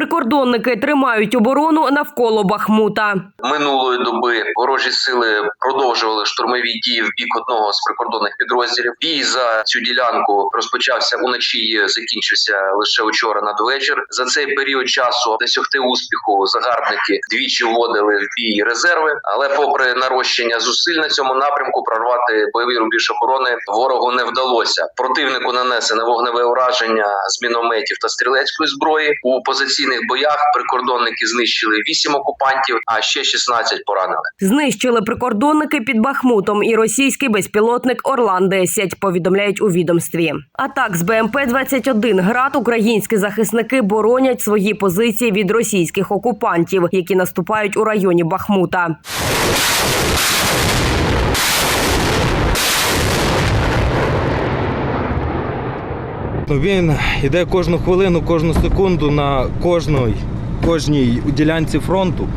Прикордонники тримають оборону навколо Бахмута. Минулої доби ворожі сили продовжували штурмові дії в бік одного з прикордонних підрозділів. Бій за цю ділянку розпочався уночі, закінчився лише вчора надвечір. За цей період часу досягти успіху загарбники двічі вводили в бій резерви, але попри нарощення зусиль на цьому напрямку, прорвати бойовий рубіж оборони ворогу не вдалося. Противнику нанесене вогневе ураження з мінометів та стрілецької зброї. У позиційних боях прикордонники знищили 8 окупантів, а ще 16 поранили. Знищили прикордонники під Бахмутом і російський безпілотник Орлан 10 повідомляють у відомстві. А так з БМП 21 град українські захисники боронять свої позиції від російських окупантів, які наступають у районі Бахмута. Він йде кожну хвилину, кожну секунду на кожній, кожній ділянці фронту.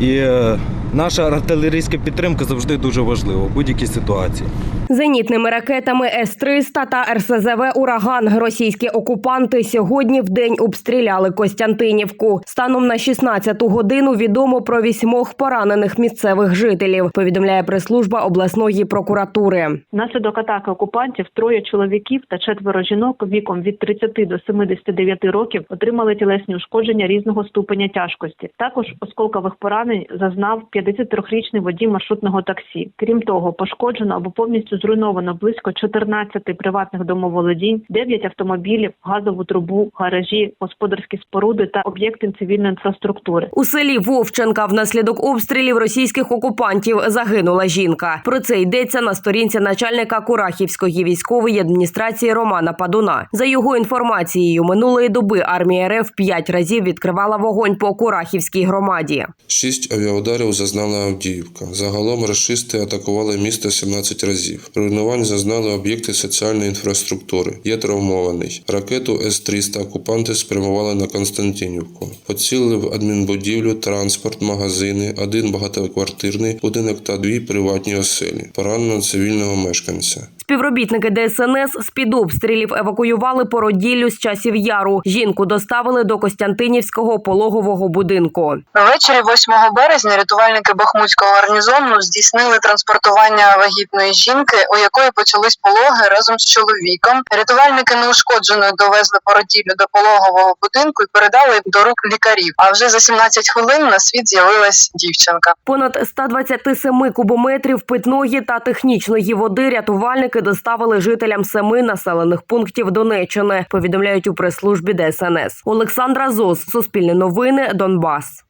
І е, наша артилерійська підтримка завжди дуже важлива в будь-якій ситуації. Зенітними ракетами С-300 та РСЗВ «Ураган» російські окупанти сьогодні в день обстріляли Костянтинівку. Станом на 16-ту годину відомо про вісьмох поранених місцевих жителів, повідомляє прес-служба обласної прокуратури. Внаслідок атаки окупантів троє чоловіків та четверо жінок віком від 30 до 79 років отримали тілесні ушкодження різного ступеня тяжкості. Також осколкових поранень зазнав 53-річний водій маршрутного таксі. Крім того, пошкоджено або повністю зруйновано близько 14 приватних домоволодінь, 9 автомобілів, газову трубу, гаражі, господарські споруди та об'єкти цивільної інфраструктури. У селі Вовченка внаслідок обстрілів російських окупантів загинула жінка. Про це йдеться на сторінці начальника Курахівської військової адміністрації Романа Падуна. За його інформацією, минулої доби армія РФ п'ять разів відкривала вогонь по Курахівській громаді. Шість авіаударів зазнала Авдіївка. Загалом рашисти атакували місто 17 разів. Руйнувань зазнали об'єкти соціальної інфраструктури. Є травмований. Ракету С-300 окупанти спрямували на Константинівку. Поцілили в адмінбудівлю, транспорт, магазини, один багатоквартирний будинок та дві приватні оселі. Поранено цивільного мешканця. Співробітники ДСНС з під обстрілів евакуювали породіллю з часів яру. Жінку доставили до Костянтинівського пологового будинку. Ввечері 8 березня рятувальники Бахмутського гарнізону здійснили транспортування вагітної жінки, у якої почались пологи разом з чоловіком. Рятувальники неушкоджено довезли породіллю до пологового будинку і передали до рук лікарів. А вже за 17 хвилин на світ з'явилась дівчинка. Понад 127 кубометрів питної та технічної води рятувальники доставили жителям семи населених пунктів Донеччини. Повідомляють у прес-службі ДСНС. Олександра Зос, Суспільне новини, Донбас.